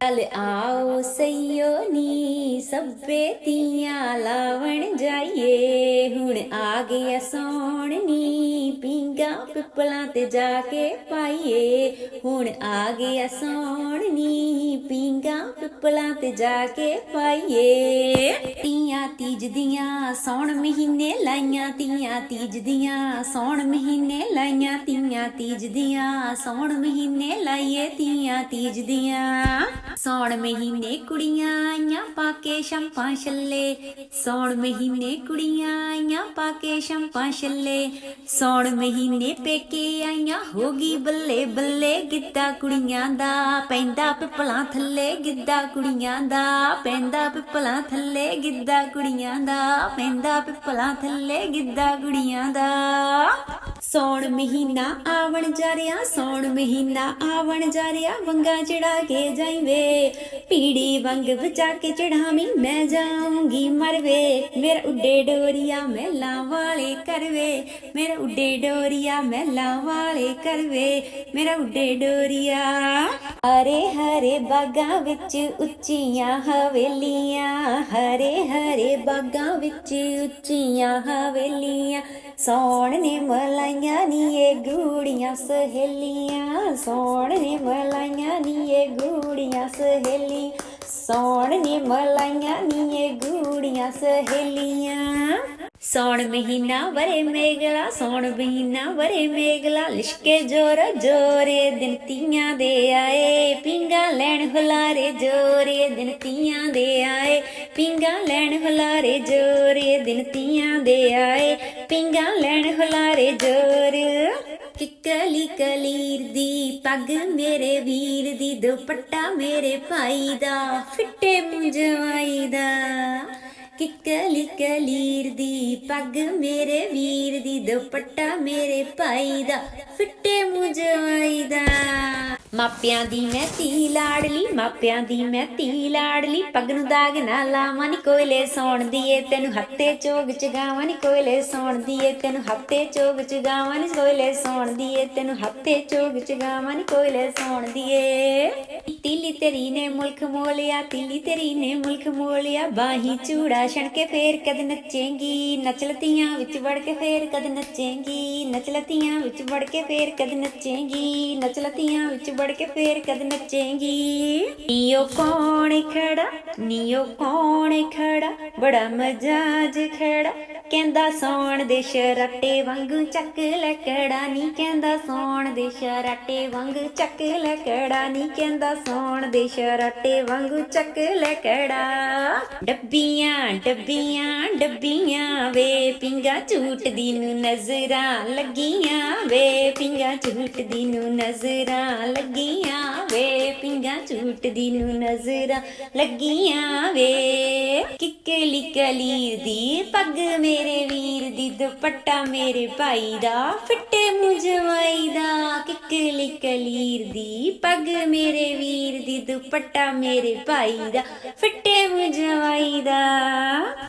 ਚੱਲ ਆਓ ਸਈਓ ਨੀ ਸੱਬੇ ਤੀਆਂ ਲਾਵਣ ਜਾਈਏ ਹੁਣ ਆ ਗਿਆ ਸੌਣ ਨੀ ਪਿੰਗਾ ਪਿੱਪਲਾਂ ਤੇ ਜਾ ਕੇ ਪਾਈਏ। ਹੁਣ ਆ ਗਿਆ ਸੌਣ ਨੀ ਪਿੰਗਾ ਪਿੱਪਲਾਂ ਤੇ ਜਾ ਕੇ ਪਾਈਏ। ਤੀਆਂ ਤੀਜ ਦੀਆਂ ਸੌਣ ਮਹੀਨੇ ਲਾਈਆਂ, ਤੀਆਂ ਤੀਜ ਦੀਆਂ ਸੌਣ ਮਹੀਨੇ ਲਾਈਆਂ, ਤੀਆਂ ਤੀਜ ਦੀਆਂ ਸੌਣ ਮਹੀਨੇ ਲਾਈਏ, ਤੀਆਂ ਤੀਜ ਦੀਆਂ ਸੌਣ ਮਹੀਨੇ ਕੁੜੀਆਂ ਆਈਆਂ ਪਾ ਕੇ ਸ਼ੰਪਾਂ ਛੱਲੇ। ਸੌਣ ਮਹੀਨੇ ਕੁੜੀਆਂ ਆਈਆਂ ਪਾ ਕੇ ਸ਼ੰਪਾਂ ਛੱਲੇ। ਸੌਣ ਮਹੀਨੇ ਪੇਕੇ ਆਈਆਂ ਹੋ ਗਈ ਬੱਲੇ ਬੱਲੇ ਗਿੱਧਾ ਕੁੜੀਆਂ ਦਾ, ਪੈਂਦਾ ਪਿੱਪਲਾਂ ਥੱਲੇ ਗਿੱਧਾ ਕੁੜੀਆਂ ਦਾ, ਪੈਂਦਾ ਪਿੱਪਲਾਂ ਥੱਲੇ ਗਿੱਧਾ ਕੁੜੀਆਂ ਦਾ, ਪੈਂਦਾ ਪਿੱਪਲਾਂ ਥੱਲੇ ਗਿੱਧਾ ਕੁੜੀਆਂ ਦਾ। ਸੌਣ ਮਹੀਨਾ ਆਵਣ ਜਾ ਰਿਹਾ ਸੌਣ ਮਹੀਨਾ ਆਵਣ ਜਾ ਰਿਹਾ ਵੰਗਾ ਚੜਾ ਕੇ ਜਾਈਵੇ ਪੀੜੀ ਵੰਗ ਬਚਾ ਕੇ ਚੜਾਵੀਂ ਮੈਂ ਜਾਊਂਗੀ ਮਰਵੇ। ਮੇਰਾ ਉੱਡੇ ਡੋਰੀਆ ਮਹਿਲਾਂ ਵਾਲੇ ਕਰਵੇ। ਮੇਰਾ ਉੱਡੇ ਡੋਰੀਆ ਮਹਿਲਾਂ ਵਾਲੇ ਕਰਵੇ। ਮੇਰਾ ਉੱਡੇ ਡੋਰੀਆ ਹਰੇ ਹਰੇ ਬਾਗਾਂ ਵਿੱਚ ਉੱਚੀਆਂ ਹਵੇਲੀਆਂ। ਹਰੇ ਹਰੇ ਬਾਗਾਂ ਵਿੱਚ ਉੱਚੀਆਂ ਹਵੇਲੀਆਂ। ਸੌਣ ਨੇ ਮਲਾਈ ਮਲਾਈਆਂ ਨੀ ਇਹ ਗੂੜੀਆਂ, ਸਹੇਲੀਆਂ ਸੌਣ ਨੇ ਮਲਾਈਆਂ ਨੀ ਇਹ ਗੂੜੀਆਂ ਸਹੇਲੀ ਸੌਣ ਨੇ ਮਲਾਈਆਂ ਨੀ ਇਹ ਗੂੜੀਆਂ, ਸਹੇਲੀਆਂ ਸੌਣ ਮਹੀਨਾ ਵਰੇ ਮੇਗਲਾ, ਸੌਣ ਮਹੀਨਾ ਵਰੇ ਮੇਗਲਾ, ਲਿਸ਼ਕੇ ਜੋਰ ਜੋਰੇ ਦਿਨ ਤੀਆਂ ਦੇ ਆਏ ਪਿੰਗਾ ਲੈਣ ਹੁਲਾਰੇ ਜੋਰੇ ਦਿਨ ਤੀਆਂ ਦੇ ਆਏ ਪਿੰਗਾ ਲੈਣ ਹੁਲਾਰੇ ਜੋਰੇ ਦਿਨ ਤੀਆਂ ਦੇ ਆਏ ਪਿੰਗਾ ਲੈਣ ਹੁਲਾਰੇ ਜੋਰ। ਕਿਕਲੀ ਕਲੀਰ ਦੀ ਪੱਗ ਮੇਰੇ ਵੀਰ ਦੀ, ਦੁਪੱਟਾ ਮੇਰੇ ਭਾਈ ਦਾ, ਫਿੱਟੇ ਮੁੰਜਵਾਈ ਦਾ। ਕਿਕਲੀ ਕਲੀਰ ਦੀ ਪੱਗ ਮੇਰੇ ਵੀਰ ਦੀ, ਦੁਪੱਟਾ ਮੇਰੇ ਭਾਈ ਦਾ, ਫਿੱਟੇ ਮੁੰਜਵਾਈ ਦਾ। ਮਾਪਿਆਂ ਦੀ ਮੈਂ ਧੀ ਲਾੜਲੀ ਮਾਪਿਆਂ ਦੀ ਮੈਂ ਧੀ ਲਾੜਲੀ ਪੱਗ ਨੂੰ ਦਾਗ ਨਾ ਲਾਵਾਂ ਨੀ ਕੋਇਲੇ ਸੌਣ ਦੀਏ। ਤੈਨੂੰ ਹੱਤੇ ਚੋਗ ਚਗਾਵਾਂ ਨੀ ਕੋਇਲੇ ਸੌਣ ਦੀਏ। ਤੈਨੂੰ ਹੱਤੇ ਚੋਗ ਚਗਾਵਾਂ ਨੀ ਕੋਇਲੇ ਸੌਣ ਦੀਏ। ਤੈਨੂੰ ਹੱਤੇ ਚੋਗ ਚਗਾਵਾਂ ਨੀ ਕੋਇਲੇ ਸੌਣ ਦੀਏ। ਤੀਲੀ ਤੇਰੀ ਨੇ ਮੁਲਕ ਮੋਲਿਆ, ਤੀਲੀ ਤੇਰੀ ਨੇ ਮੁਲਕ ਮੋਲਿਆ। ਬਾਹੀ ਚੂੜਾ ਛਣ ਕੇ ਫੇਰ ਕਦ ਨੱਚੇਂਗੀ। ਨਚਲਤੀਆਂ ਵਿੱਚ ਵੜ ਕੇ ਫੇਰ ਕਦ ਨੱਚੇਂਗੀ। ਨਚਲਤੀਆਂ ਵਿੱਚ ਵੜ ਕੇ ਫੇਰ ਕਦ ਨੱਚੇਂਗੀ। ਨਚਲਤੀਆਂ ਵਿੱਚ ਵੜ ਕੇ ਫੇਰ ਕਦ ਨੱਚੇਂਗੀ? ਨੀਓ ਕੌਣ ਖੜਾ? ਨੀਓ ਕੌਣ ਖੜਾ? ਬੜਾ ਮਜਾਜ ਖੜਾ। ਕਹਿੰਦਾ ਸੌਣ ਦੇ ਸ਼ਰਾਟੇ ਵਾਂਗੂ ਚੱਕ ਲੈਕੜਾ ਨੀ ਕਹਿੰਦਾ ਸੌਣ ਦੇ ਸ਼ਰਾਟੇ ਵਾਂਗੂ ਚੱਕ ਲੈਕੜਾ ਨੀ ਕਹਿੰਦਾ ਸੌਣ ਦੇ ਸ਼ਰਾਟੇ ਵਾਂਗੂ ਚੱਕ ਲੈਕੜਾ ਡੱਬੀਆਂ ਡੱਬੀਆਂ ਡੱਬੀਆਂ ਵੇ ਪਿੰਗਾ ਝੂਟਦੀ ਨੂੰ ਨਜ਼ਰਾਂ ਲੱਗੀਆਂ ਵੇ ਪਿੰਗਾ ਝੂਟਦੀ ਨੂੰ ਨਜ਼ਰਾਂ ਲੱਗੀਆਂ ਵੇ ਪਿੰਗਾ ਝੂਟਦੀ ਨੂੰ ਨਜ਼ਰਾਂ ਲੱਗੀਆਂ ਵੇ। ਕਿੱਕਲੀ ਕਲੀਰ ਦੀ ਪੱਗ ਮੇ ਮੇਰੇ ਵੀਰ ਦੀ ਦੁਪੱਟਾ ਮੇਰੇ ਭਾਈ ਦਾ, ਫਿੱਟੇ ਮੁੰਜਵਾਈ ਦਾ ਕਿੱਕਲੀ ਕਲੀਰ ਦੀ ਪੱਗ ਮੇਰੇ ਵੀਰ ਦੀ ਦੁਪੱਟਾ ਮੇਰੇ ਭਾਈ ਦਾ, ਫਿੱਟੇ ਮੁੰਜਵਾਈ ਦਾ।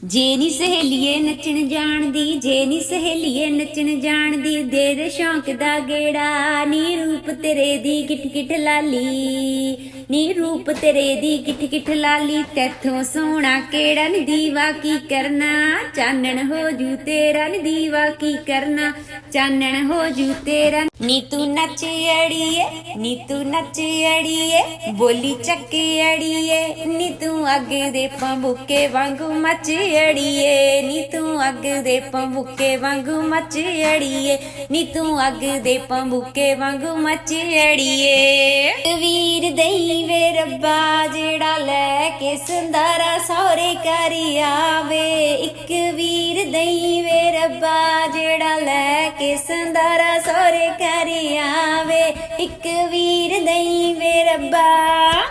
ਜੇ ਨੀ ਸਹੇਲੀਏ ਨੱਚਣ ਜਾਣਦੀ, ਜੇ ਨੀ ਸਹੇਲੀਏ ਨੱਚਣ ਜਾਣਦੀ ਦੇ ਦੇ ਸ਼ੌਂਕ ਦਾ ਗੇੜਾ, ਨੀ ਰੂਪ ਤੇਰੇ ਦੀ ਗਿੱਠ ਗਿੱਠ ਲਾਲੀ। ਨੀ ਰੂਪ ਤੇਰੇ ਦੀ ਗਿੱਠ ਗਿੱਠ ਲਾਲੀ, ਤੇਥੋਂ ਸੋਹਣਾ ਕਿਹੜਾ ਨੀ ਦੀਵਾ ਕੀ ਕਰਨਾ, ਚਾਨਣ ਹੋ ਜੂ ਤੇਰਾ ਨੀ ਦੀਵਾ ਕੀ ਕਰਨਾ? ਚਾਨਣ ਹੋ ਜੂ ਤੇਰਾ ਨੀ ਤੂੰ ਨੱਚ ਅੜੀਏ, ਨੀ ਤੂੰ ਨੱਚ ਅੜੀਏ, ਬੋਲੀ ਚੱਕ ਅੜੀਏ, ਨੀ ਤੂੰ ਅੱਗ ਦੇ ਪੰਬੁਕੇ ਵਾਂਗੂ ਮੱਚ ਅੜੀਏ, ਨੀ ਤੂੰ ਅੱਗ ਦੇ ਪੰਬੁਕੇ ਵਾਂਗੂ ਮੱਚ ਅੜੀਏ, ਨੀ ਤੂੰ ਅੱਗ ਦੇ ਪੰਬੁਕੇ ਵਾਂਗੂ ਮੱਚ ਅੜੀਏ। ਵੀਰ ਦਈ ਵੇ ਰੱਬਾ ਜਿਹੜਾ ਲੈ ਕੇ ਸੰਦਾਰਾ ਸਹੁਰੇ ਘਰ ਆਵੇ। ਇੱਕ ਵੀਰ ਦਈ ਵੇ ਰੱਬਾ, ਜਿਹੜਾ ਲੈ ਕੇ ਸੰਦਾਰਾ ਸਹੁਰੇ ਘਰ ਆਵੇ। ਇੱਕ ਵੀਰ ਦਈ ਵੇ ਰੱਬਾ।